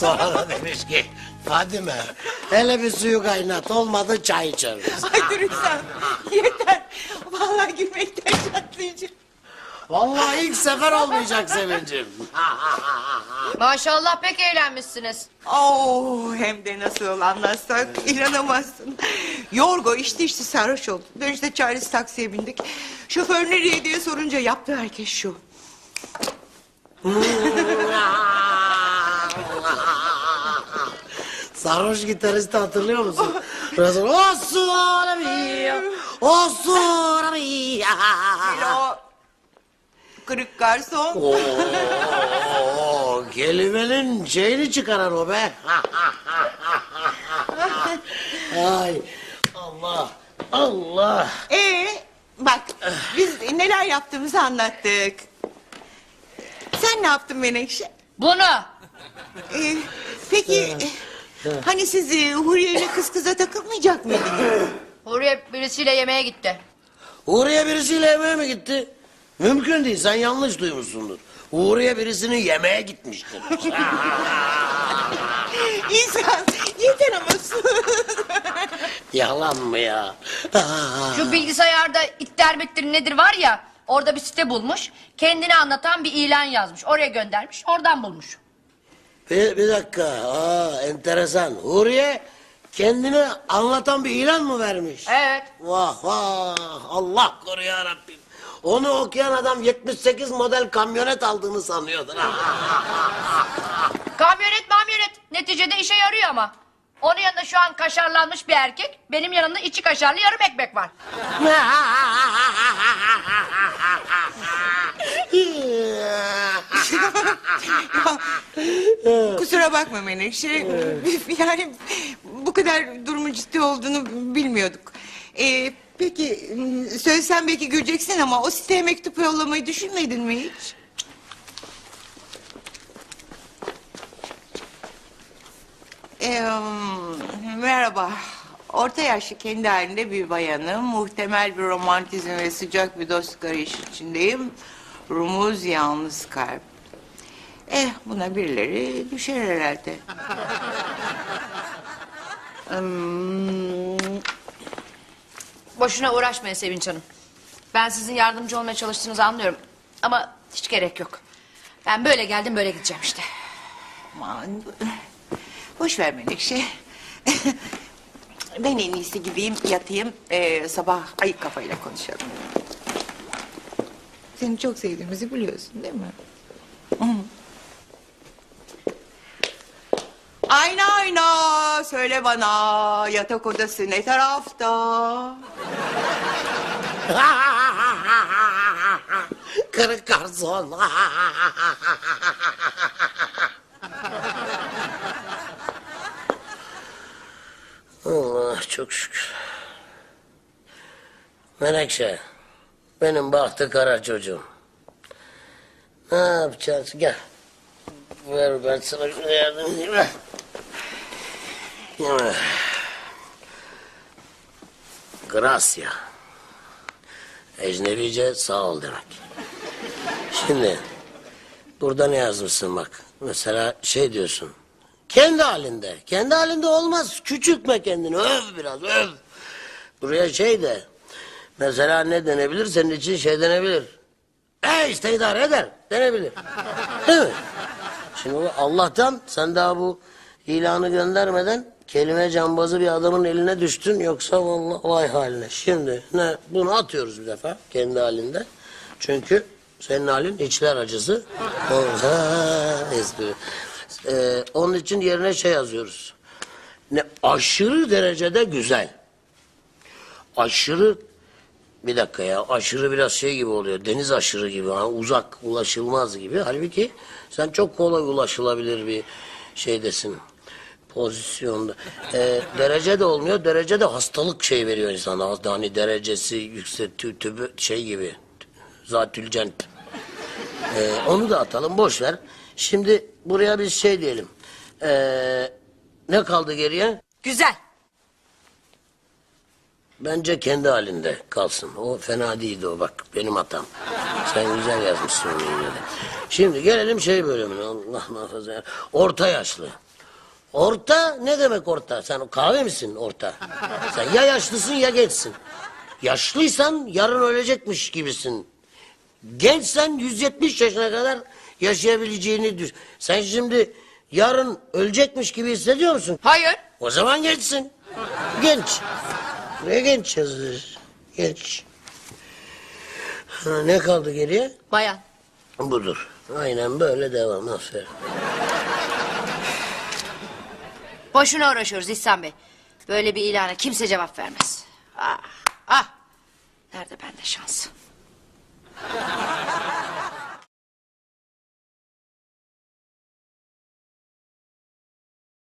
Sonra da demiş ki Fadime hele bir suyu kaynat olmadı çay içeriz. Ay dur İhsan. Yeter. Vallahi gülmekten çatlayacağım. Vallahi ilk sefer olmayacak sevincim. Maşallah pek eğlenmişsiniz. Oo, hem de nasıl anlatsak inanamazsın. Yorgo içti içti sarhoş oldu. Dönüşte çaresiz taksiye bindik. Şoför nereye diye sorunca yaptığı hareket şu. Sarhoş gitaristi hatırlıyor musun? Biraz o sonra o sonra Bir o kırık garson. Oo, kelimenin şeyini çıkarar o be. Ay Allah Allah. Ee, bak biz neler yaptığımızı anlattık. Sen ne yaptın Menekşe? Bunu. Ee, peki hani siz e, Huriye ile kız kıza takılmayacak mıydınız? Huriye birisiyle yemeğe gitti. Uğur'ya birisiyle yemeğe mi gitti? Mümkün değil sen yanlış duymuşsundur. Uğur'ya birisini yemeğe gitmiştir. İnsan yeter ama. Yalan mı ya? Şu bilgisayarda ittir bittir nedir var ya orada bir site bulmuş. Kendini anlatan bir ilan yazmış. Oraya göndermiş oradan bulmuş. Bir, bir dakika. Aa, enteresan. Huriye kendini anlatan bir ilan mı vermiş? Evet. Vah vah Allah koru ya Rabbim. Onu okuyan adam 78 model kamyonet aldığını sanıyordur. Kamyonet mamyonet neticede işe yarıyor ama. Onun yanında şu an kaşarlanmış bir erkek. Benim yanımda içi kaşarlı yarım ekmek var. Kusura bakma Menekşe. yani bu kadar durumun ciddi olduğunu bilmiyorduk. Ee, peki söylesem belki güleceksin ama o siteye mektup yollamayı düşünmedin mi hiç? Ee, merhaba. Orta yaşlı kendi halinde bir bayanım. Muhtemel bir romantizm ve sıcak bir dostluk arayışı içindeyim. Rumuz yalnız kalp. Eh buna birileri düşer herhalde. Hmm, Boşuna uğraşmayın Sevinç Hanım. Ben sizin yardımcı olmaya çalıştığınızı anlıyorum. Ama hiç gerek yok. Ben böyle geldim böyle gideceğim işte. aman. Boş ver Menekşe. ben en iyisi gideyim yatayım. Ee, sabah ayık kafayla konuşalım. Seni çok sevdiğimizi biliyorsun değil mi? Hı. Ayna ayna söyle bana yatak odası ne tarafta? Kırık garson. Allah çok şükür. Menekşe, benim bahtı kara çocuğum. Ne yapacağız? Gel. Ver ben sana şunu yardım edeyim. Evet. Gracia. Ecnebice sağ ol demek. Şimdi burada ne yazmışsın bak. Mesela şey diyorsun. Kendi halinde. Kendi halinde olmaz. Küçültme kendini. Öv biraz öv. Buraya şey de. Mesela ne denebilir? Senin için şey denebilir. E işte idare eder. Denebilir. Değil mi? Şimdi Allah'tan sen daha bu ilanı göndermeden kelime cambazı bir adamın eline düştün yoksa vallahi vay haline. Şimdi ne bunu atıyoruz bir defa kendi halinde. Çünkü senin halin içler acısı. Espri. Ee, onun için yerine şey yazıyoruz. Ne aşırı derecede güzel. Aşırı bir dakika ya aşırı biraz şey gibi oluyor. Deniz aşırı gibi ha, uzak ulaşılmaz gibi. Halbuki sen çok kolay ulaşılabilir bir şeydesin. Pozisyonda. Ee, derece de olmuyor. Derece de hastalık şey veriyor insana. Hani derecesi yüksek tü, tübü şey gibi. Zatülcent. Ee, onu da atalım boş ver. Şimdi buraya biz şey diyelim. Ee, ne kaldı geriye? Güzel. Bence kendi halinde kalsın. O fena değildi o bak benim hatam. Sen güzel yazmışsın onu yine de. Şimdi gelelim şey bölümüne Allah muhafaza. Orta yaşlı. Orta ne demek orta? Sen kahve misin orta? Sen ya yaşlısın ya gençsin. Yaşlıysan yarın ölecekmiş gibisin. Gençsen 170 yaşına kadar yaşayabileceğini düş. Sen şimdi yarın ölecekmiş gibi hissediyor musun? Hayır. O zaman gençsin. Genç. Ne genç yazılır? Genç. Ha, ne kaldı geriye? Bayan. Budur. Aynen böyle devam. Aferin. Boşuna uğraşıyoruz İhsan Bey. Böyle bir ilana kimse cevap vermez. Ah, ah. Nerede bende şans?